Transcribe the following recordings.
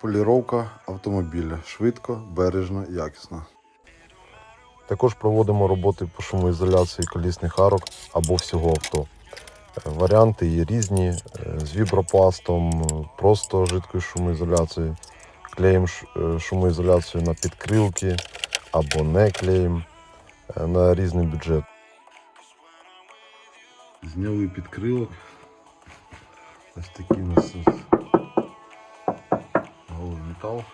Поліровка автомобіля. Швидко, бережно, якісно. Також проводимо роботи по шумоізоляції колісних арок або всього авто. Е, Варіанти є різні е, з вібропластом, е, просто жидкою шумоізоляцією, е, шумоізоляцію на підкрилки або не клеїм е, на різний бюджет. Зняли підкрилок. Ось такий у нас метал.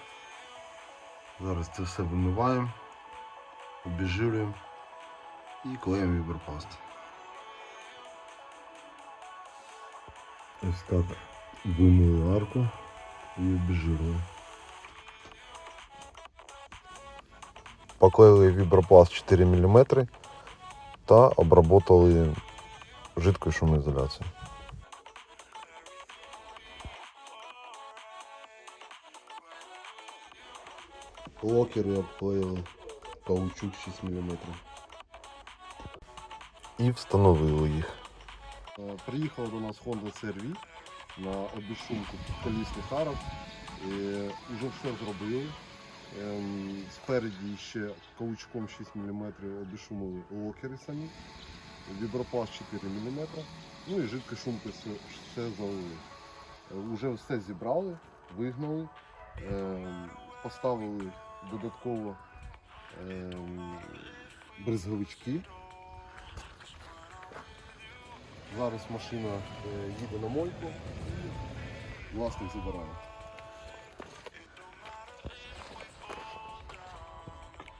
Зараз це все вимиваємо, обіжирюємо і клеїмо вібропласт. Ось так вимили арку і обіжирюємо. Поклеїли вібропласт 4 мм та обработали жидкою шумоізоляцією. Локери обклеїли каучук 6 мм. І встановили їх. Е, Приїхала до нас Honda CR-V на обішумку колісних арок. І Уже все зробили. Спереді ще каучком 6 мм обішумили локери самі, вібропласт 4 мм, ну і жидкою шумкою все, все залили. Е, Уже все зібрали, вигнали, поставили додатково ем, бризговички. Зараз машина е, їде на мойку і власник забирає.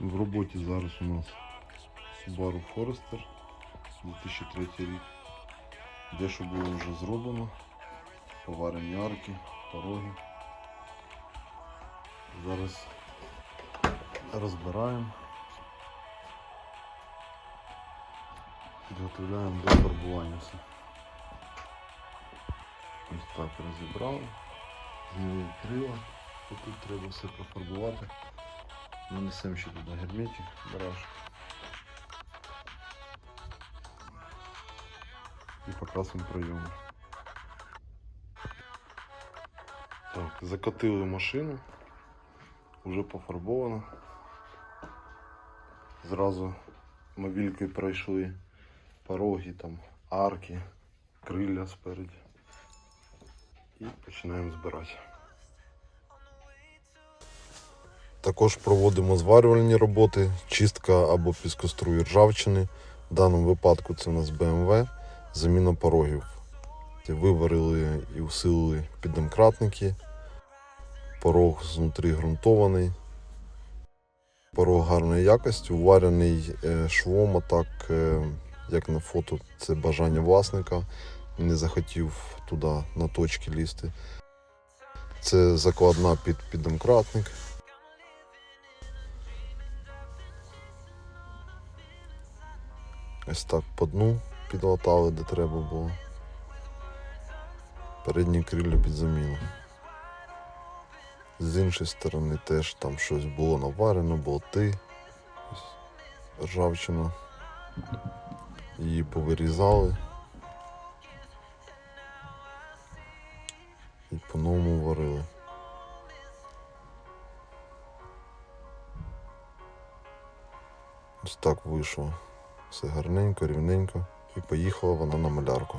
В роботі зараз у нас Subaru Forester 2003 рік. Дещо було вже зроблено. Поварені арки, пороги. Зараз розбираємо. Підготовляємо до фарбування все. Ось так розібрали. Зняли крила. Тут треба все профарбувати. Нанесемо ще туди герметик, бараш. І покрасимо пройоми. Так, закатили машину. Уже пофарбовано. Зразу мобількою пройшли пороги, там, арки, крилля спереді. І починаємо збирати. Також проводимо зварювальні роботи, чистка або піскоструї ржавчини. В даному випадку це у нас BMW, заміна порогів. Виварили і усилили піддомкратники. Порог знутрі ґрунтований. Порог гарної якості, уварений е, швом, так е, як на фото, це бажання власника. Не захотів туди на точки лізти. Це закладна під піддомкратник. Ось так по дну підлатали, де треба було. Передні крилля заміну. З іншої сторони теж там щось було наварено, болти, ржавчина. Її повирізали. І по-новому варили. Ось так вийшло. Все гарненько, рівненько. І поїхала вона на малярку.